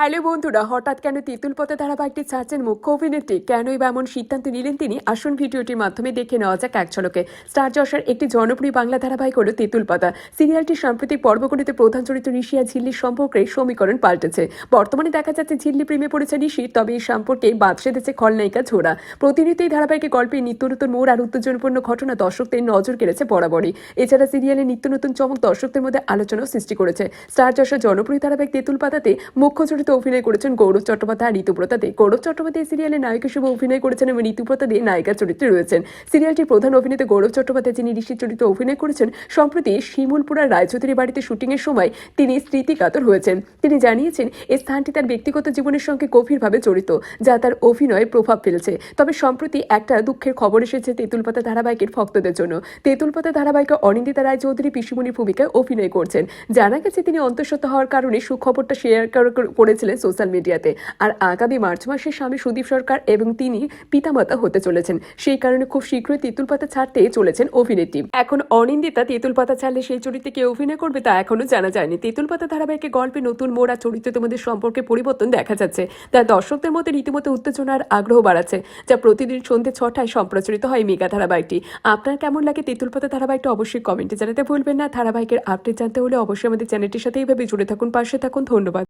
Hello বন্ধুরা, হঠাৎ কেন তেঁতুল পথে ধারাবাহিকটি ছাড়ছেন মুখ্য অভিনেত্রী? কেনই বা এমন সিদ্ধান্ত নিলেন তিনি? আসুন ভিডিওটির মাধ্যমে দেখে নেওয়া যাক এক ঝলকে। স্টার জশার একটি জনপ্রিয় বাংলা ধারাবাহিক হল তেঁতুল পাতা। সিরিয়ালটির সাম্প্রতিক পর্বগুলিতে প্রধান চরিত্র ঋষি আর ঝিল্লির সম্পর্কে সমীকরণ পাল্টেছে। বর্তমানে দেখা যাচ্ছে ঝিল্লি প্রেমে পড়েছে ঋষি, তবে এই সম্পর্কে বাদ সেধেছে খলনায়িকা ঝোড়া। প্রতিনিয়ত এই ধারাবাহিকে গল্পে নিত্য নতুন মোড় আর উত্তেজনপূর্ণ ঘটনা দর্শকদের নজর কেড়েছে বরাবরই। এছাড়া সিরিয়ালে নিত্য নতুন চমক দর্শকদের মধ্যে আলোচনাও সৃষ্টি করেছে। স্টার জশার জনপ্রিয় ধারাবাহিক তেঁতুল পাতাতে মুখ্য চরিত্রে অভিনয় করেছেন গৌরব চট্টোপাধ্যায় আর ঋতুপ্রতা দে গৌরব চট্টোপাধ্যায় সিরিয়ালে নায়ক হিসেবে অভিনয় করেছেন এবং ঋতুপ্রতা দে নায়িকার চরিত্রে রয়েছেন। সিরিয়ালটির প্রধান অভিনেতা গৌরব চট্টোপাধ্যায়, যিনি ঋষির চরিত্রে অভিনয় করেছেন, সম্প্রতি শিমুলপুরার রায়চৌধুরী বাড়িতে শুটিংয়ের সময় তিনি স্মৃতিকাতর হয়েছেন। তিনি জানিয়েছেন এই স্থানটি তার ব্যক্তিগত জীবনের সঙ্গে গভীরভাবে জড়িত, যা তার অভিনয়ে প্রভাব ফেলছে। তবে সম্প্রতি একটা দুঃখের খবর এসেছে তেঁতুলপাতা ধারাবাহিকের ভক্তদের জন্য। তেঁতুলপাতা ধারাবাহিকে অনিন্দিতা রায়চৌধুরী পিসিমণির ভূমিকায় অভিনয় করছেন। জানা গেছে, তিনি অন্তঃসত্ত্বা হওয়ার কারণে সুখবরটা শেয়ার কর- করেছিলেন সোশ্যাল মিডিয়াতে। আর আগামী মার্চ মাসে স্বামী সুদীপ সরকার এবং তিনি পিতামাতা হতে চলেছেন। সেই কারণে খুব শীঘ্রই তেঁতুল পাতা ছাড়তে চলেছেন অভিনেত্রী এখন অনিন্দিতা তেঁতুল পাতা ছাড়লে সেই চরিত্রে কে অভিনয় করবে তা এখনও জানা যায়নি। তেঁতুল পাতা ধারাবাহিকে গল্পে নতুন মোড়া চরিত্র তোমাদের সম্পর্কে পরিবর্তন দেখা যাচ্ছে। যা দর্শকদের মধ্যে রীতিমতো উত্তেজনার আগ্রহ বাড়াচ্ছে, যা প্রতিদিন সন্ধ্যে ছটায় সম্প্রচারিত হয় মেগা ধারাবাহিকটি। আপনার কেমন লাগে তেঁতুল পাতা ধারাবাহিকটা অবশ্যই কমেন্টে জানাতে ভুলবেন না। ধারাবাহিকের আপডেট জানতে হলে অবশ্যই আমাদের চ্যানেলটির সাথে এইভাবে জুড়ে থাকুন, পাশে থাকুন। ধন্যবাদ।